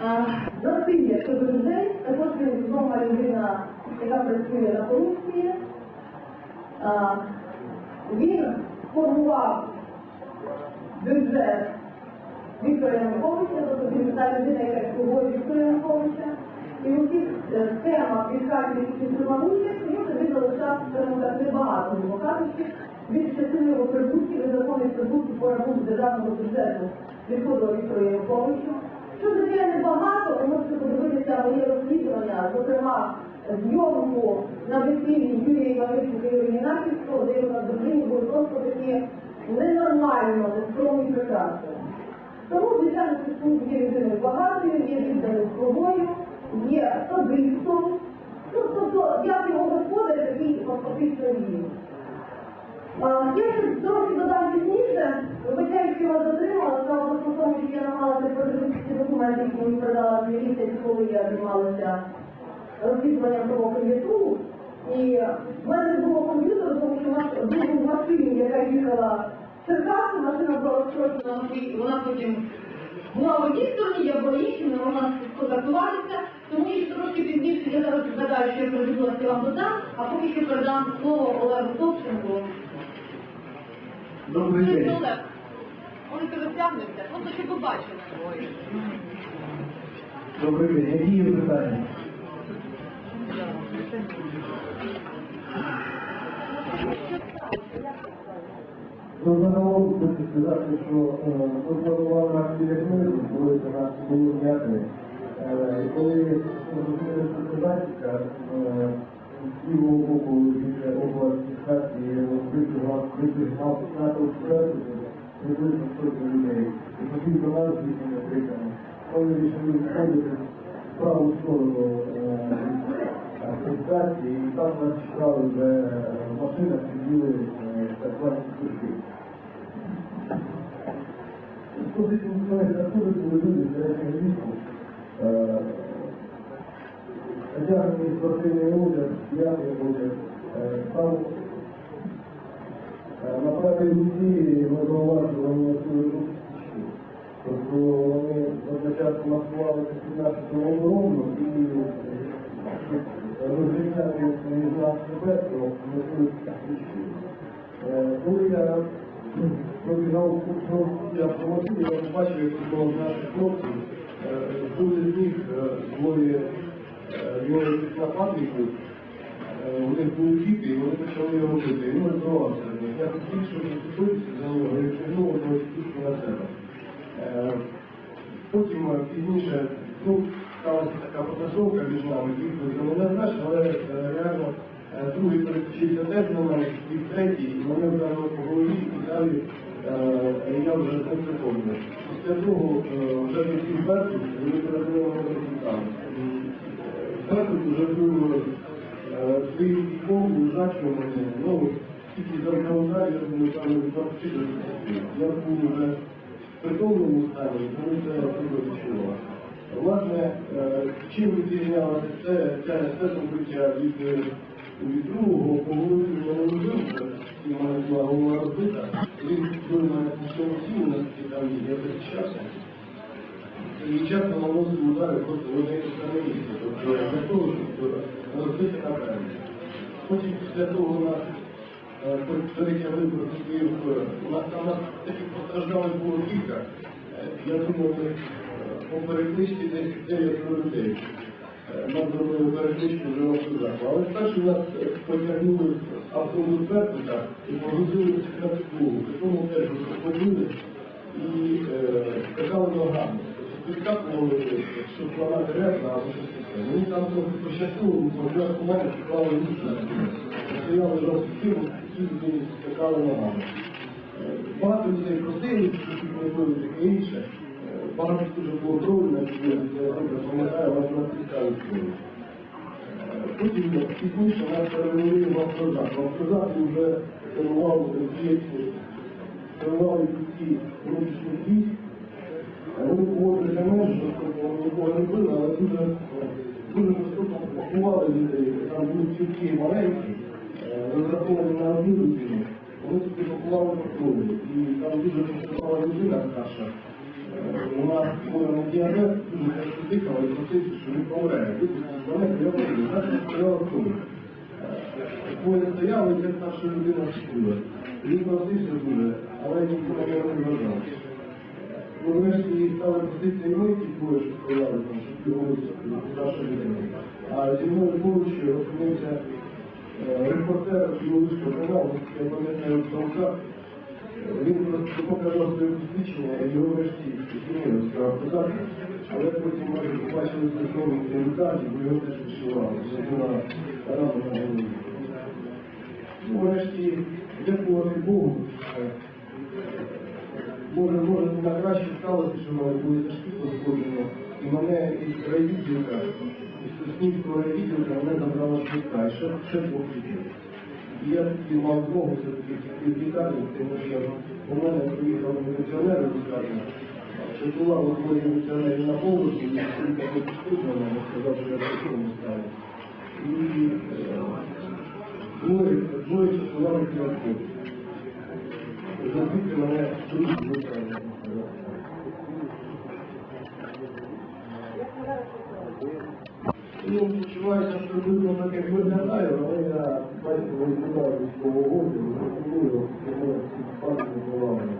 Насилля щодо людей, також він відома людина, яка працює на корупції. Він формував бюджет Віктора Януковича, тобто він та людина, яка слугує Віктора Януковича. І у цих е, схемах відкатів, які він приймав участь, він собі залишав, скажімо так, небагато, бо кажучи, від частини його прибутків, незаконних прибутків по рахунку державного бюджету відходило Віктору Януковичу. Що звичайно небагато, ви можете подивитися моє розслідування, зокрема, зйомку на весіллі Юрія Івановича Євгенаківського, де його на дружині були просто такі ненормально, нескромні прекрасні. Тому, звичайно, Сискун є людиною багатою, є відданою слугою, є садистом. Ну, тобто, як його господар, такий фактично він. Я ще трохи додам пізніше, вибачаю, що вас затримала, передивитися ці документи, які мені передала міліція, коли я займалася розслідуванням того кандидатуру. І в мене не було комп'ютеру, тому що наш був машині, яка їхала в Черкаси, машина була розкручена на свій, вона потім була в одній стороні, я була іншій, могла сфотографуватися, тому що трошки пізніше я зараз згадаю, що я придумалася вам додам, а поки що передам слово Олегу Топченку. Добрий день. Тебе тягнуться, просто щоб ви бачили. Добрий день. Які є питання? Ну, загалом хочу сказати, що пропонував на біля книги, коли це нас було м'яти. І коли зустріли Соколатіка, з лівого боку від області хаті випігав випігав натовп пресу, приблизно 40 людей. І хотів до нас з їхніми криками. Вони вирішили виходити в праву сторону презентації, і там нас чекали вже е, в машинах, сиділи е, так звані курси. Досить натури були люди середнього віку, е, одягнені спортивний одяг, п'ятий одяг, е, там е, на руці ми зауважили вони носили ручки. Тобто вони спочатку маскували під нашу самооборону і е, розрізняти знак себе. Е, Коли я пробігав автомобілі, я побачив, як було наших хлопців, дуже з них е, двоє е, двоє нападників, Е, у них були діти, і вони почали його бити. І ми здавалися. Я хотів, щоб заступитися за нього, і прийшов одного тільки на себе. Потім е, пізніше, ну, сталася така потасовка між нами, дійсно, мене знаєш, але е, реально е, другий переключився теж на мене, і третій, і мене вдарили по голові, і далі я вже не припомню. Після того вже не всі Беркут, вони передали мене. Беркут вже був е, свій військовий, лежачий у мене, ну, тільки за календар, я думаю, там 20 до 30. Я був вже в притомному стані, тому це особливо відчувала. Власне, чим відрізнялося це, це, це побиття від, від другого, по голові мене не вбив, і в була голова розбита, він мене по всьому наскільки там я захищався. І часто наносив удари просто в одне і тобто для того, щоб розбити наперед. Потім після того е, я у нас там у нас таких постраждалих було кілька. Е, Я думаю, ми, е, по перекличці десь 9 людей. Е, Нам зробили перекличку вже в автозаку. Але спершу нас е, потягнули автобус Беркута і погрузили на підлогу. Потім теж розподіли і е, скакали ногами. Підкапували, щоб вона деревна або щось таке. Мені там трохи пощастило, бо вже у мене поклали руки. Стояли жовті фірми, і люди скакали ногами. Е, Багато людей просили, не робили таке інше. Е, Багато дуже було крові на собі, я пам'ятаю, але нас цікаві крові. Потім пізніше нас перевели в автозак. В автозаку вже керував діяти, керували ці внутрішні військ. Вони поводили за межу, вони нікого не били, але дуже, дуже жорстоко пакували людей. Там були тільки маленькі, е, розраховані на одну людину. Вони тільки пакували крові. І там дуже поступала людина наша. Вона хвора на діабет, дуже тяжко дихала і просить, що він помре. Випустіть мене, я помру. Значить, стояла тому. Двоє стояли, ця старша людина встигла. Він просився дуже, але нього не вважав. Ну, врешті просити і ми, ті двоє, що стояли там, щоб його висадили, старша людина. А зі мною поруч опинився е, репортер Білоруського каналу, я пам'ятаю Самка. Він просто показав своє посвідчення, і його врешті змінили, сказав показати. Але потім може побачили знайомі коментарі, бо його теж вишивали. Це була рана на голові. Ну, врешті, дякувати Богу. Може, може, не на краще сталося, що мене були тяжкі пошкодження, і мене із райвідділка, із Соснівського райвідділка мене забрала швидка, і ще, ще двох людей. І я тоді мав змогу все-таки втекти в лікарню, тому що у мене приїхали міліціонери в лікарню, чекували двоє міліціонерів на поверху, і кілька пошкоджена, я сказав, що я в такому стані. І е, двоє, двоє чекували кіоску. Звідки мене виправили. Я почуваюся приблизно так, як виглядаю, але я бачите, виглядаю військового году, розумію, що мене всі спати не.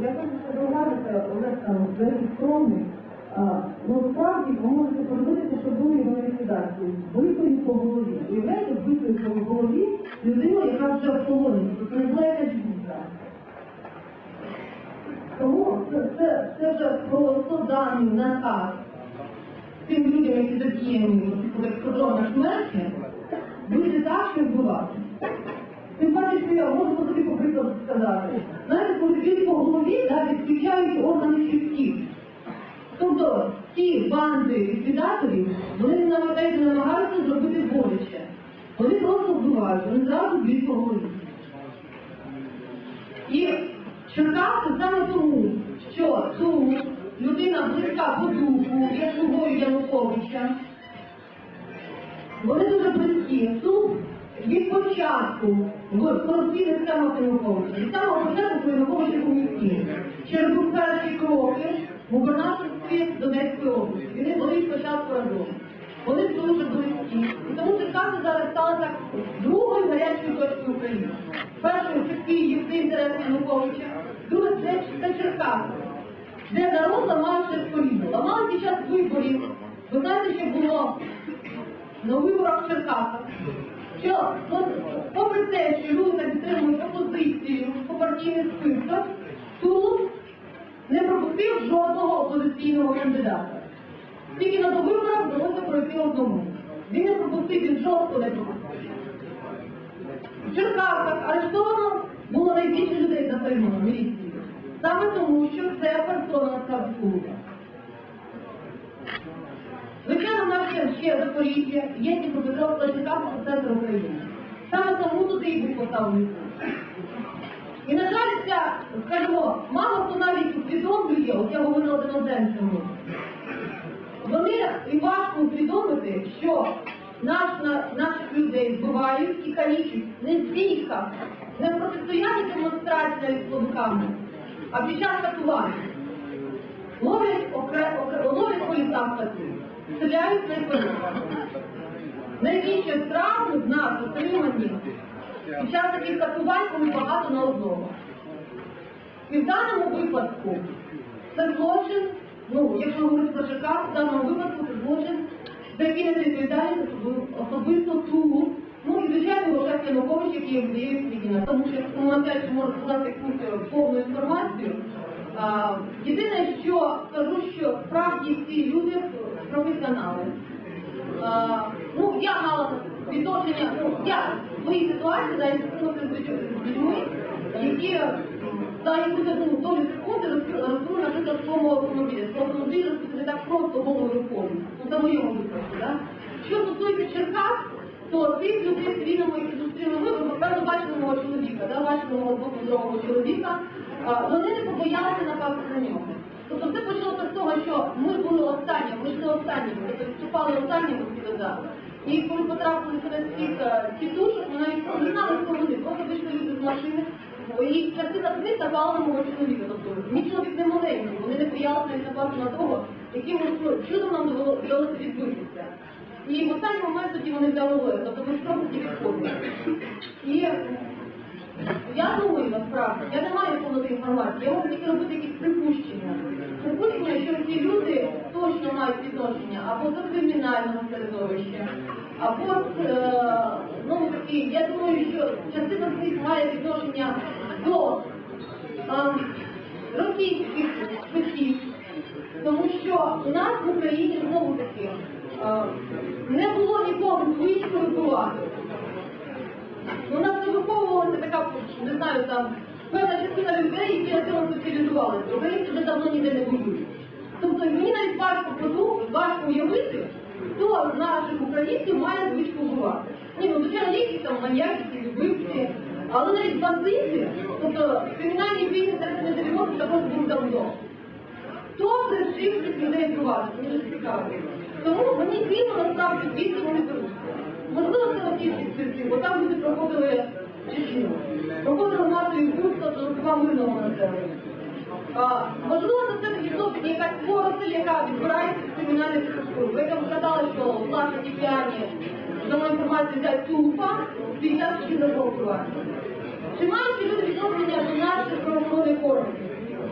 Я хочу зауважити, Олег там взагалі скромний. Ну, ви можете подивитися, що були його ліквідації. Битою по голові. Уявляєте, битою по голові людину, яка вже в полоні. Тобто не якась. Тому це, це, це вже просто даний наказ тим людям, які задіяні кордонах смерті, буде так, що вбивати. Тим паче, що я можу тобі по прикладу сказати. Знаєте, коли б'ють по голові, да, відключають органи чуттів. Тобто ті банди ліквідаторів, вони навіть намагаються зробити боляче. Вони просто вбивають, вони зразу б'ють по. І Черкаси саме тому, що тут людина близька по духу, є слугою Януковича, вони дуже близькі. Тут від початку в корупційних схемах Януковича. Від самого початку коли Янукович у місті. Через перші кроки в губернаторстві Донецької області. Вони були спочатку разом. Вони дуже близькі. І тому Черкаси зараз стали так другою гарячою точкою України. Першою це Київ, це інтерес Януковича. Друге це, це Черкаси. Де народ ламався з коліна. Ламали під час виборів. Ви знаєте, що було на виборах в Черкасах, що попри те, що люди підтримують опозицію по партійних списках, тут не пропустив жодного опозиційного кандидата. Тільки на довиборах вдалося пройти одному. Він не пропустив, він жорстко не пропустив. В Черкасах арештовано було найбільше людей за перемогу міліції. Саме тому, що це персона насправді служба. Звичайно, в нас є ще Запоріжжя, є Дніпропетровська, Черкаси та центр України. Саме тому туди і був поставлений. І, на жаль, ця, скажімо, мало хто навіть усвідомлює, от я говорила з іноземцями, вони і важко усвідомити, що наш, на, наших людей збивають і калічать не в бійках, не в протистоянні демонстрації з словниками, а під час катування. Ловлять окре, окре, ловлять по лісах стріляють снайпери. Найбільше травми в нас отримані таких катувань, коли багато на одного. І в даному випадку це злочин, ну, якщо говорити про Черкас, в даному випадку це злочин, за який не відповідальність особисто ту, ну і звичайно шеф Янукович, який є вдіє свідчення. Тому що коментар можу сказати якусь повну інформацію. А, єдине, що скажу, що справді ці люди професіонали. А, ну, я я в своїй ситуації, да, я з людьми, які за якусь одну долю секунди розкрили, наприклад, своєму автомобілі. Що автомобіль розкрили так просто головою ходить. Ну, це моєму випадку, да? Що стосується Черкас, то цих людей цивільному, які зустріли ми, ви, певно, бачили мого чоловіка, да, бачили мого двохметрового чоловіка, вони не побоялися напасти на нього. Тобто це почалося з того, що ми йшли останні, тобто вступали в туди. І коли потрапили серед е, тітушок, ми навіть не знали, хто вони, просто І частина з них напала на мого чоловіка. Тобто мій чоловік не маленький, вони не боялися навіть на того, яким чудом нам довело- вдалося відбитися. І в останній момент тоді вони взяли тобто ми просто ті відходили. І я думаю, насправді, я не маю повної інформації, я можу тільки робити якісь припущення. Припущення, що ці люди точно мають відношення або до кримінального середовища, або е, знову таки, я думаю, що частина з них має відношення до е, російських спеців, тому що у нас в Україні знову таки е, не було нікого звичайно вбивати. У нас не виховувалася така, не знаю, там, певна частина людей, які на цьому спеціалізувалися. Українці вже давно ніде не воюють. Тобто мені навіть важко подумати, важко уявити, хто з наших українців має звичку вбивати. Ні, ну звичайно, якісь там маньяки, вбивці, але навіть бандити, тобто кримінальні війни серед 90 також були давно. Хто пришив цих людей вбивати? Дуже цікаво. Тому мені дивно насправді звідки вони беруться. Можливо, це російські спірці, бо там люди проходили Чечню. Проходили масові вбивства два мирного населення. Можливо, це все-таки зовсім якась поросль, яка відбирається з кримінальних структур. Ви там сказали, що власне діяні, за мою інформацію, взяти тупа, час чинного. Чи мають люди відношення до наших правоохоронних органів?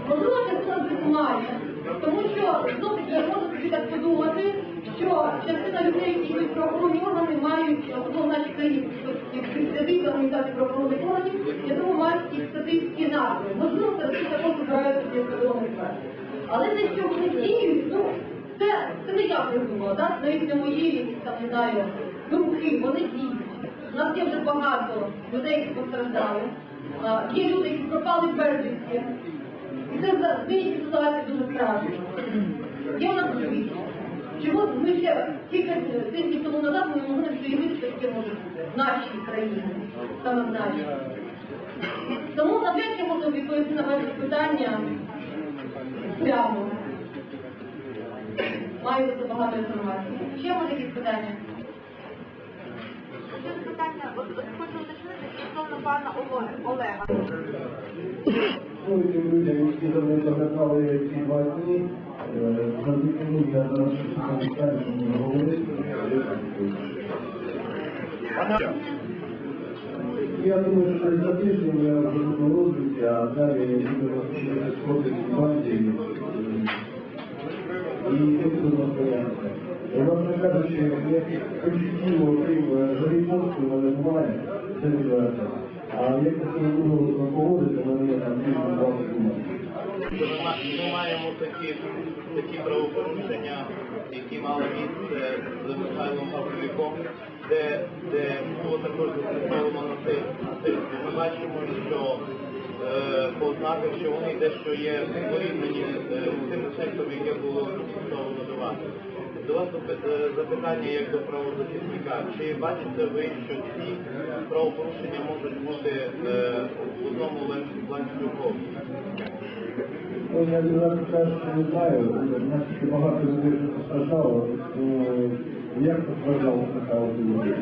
Можливо, з них має, тому що знову таки я можу собі так подумати, що частина людей, які йдуть правоохоронні органи, мають ну, в нашій країні представники організації правоохоронних органів, я думаю, мають якісь статистичні назви. Можливо, це також збираються для свідомих справи. Але те, що вони діють, ну це, це не я придумала, так? Навіть не мої там не знаю, думки, вони діють. У нас є вже багато людей, які постраждали. А, Є люди, які пропали безвісті. І це за змінить дуже страшно. Є у нас світ. Чому ми ще кілька тижнів тому назад ми не могли уявити, що таке може бути в нашій країні, саме в нашій. Тому навряд чи можна відповісти на ваші питання прямо. Маю за багато інформації. Ще може якісь питання? Ще питання, от, хочу уточнити стосовно пана Олега. Людям, які за мною заглядали ці два дні, я що не. Я думаю, що за тиждень я вже буду розвитку, а далі я буду розповідати сходити в банді і тим буду розповідати. Власне кажучи, як почуттів, окрім горизонту, в мене немає, це відверто. А як це буду поводити, в мене там думати. Ми маємо такі, такі правопорушення, які мали місце з Михайлом Павлюком, де, де було також застосовано насильство. Ми бачимо, що е, по ознаках, що вони дещо є порівняні е, з тим насильством, яке було застосовано до вас. До вас е, запитання як до правозахисника. Чи бачите ви, що ці правопорушення можуть бути е, в одному лан- ланцюгу? Ну, я відразу кажу, що не знаю, наскільки багато людей постраждало, ну, як постраждало така людина?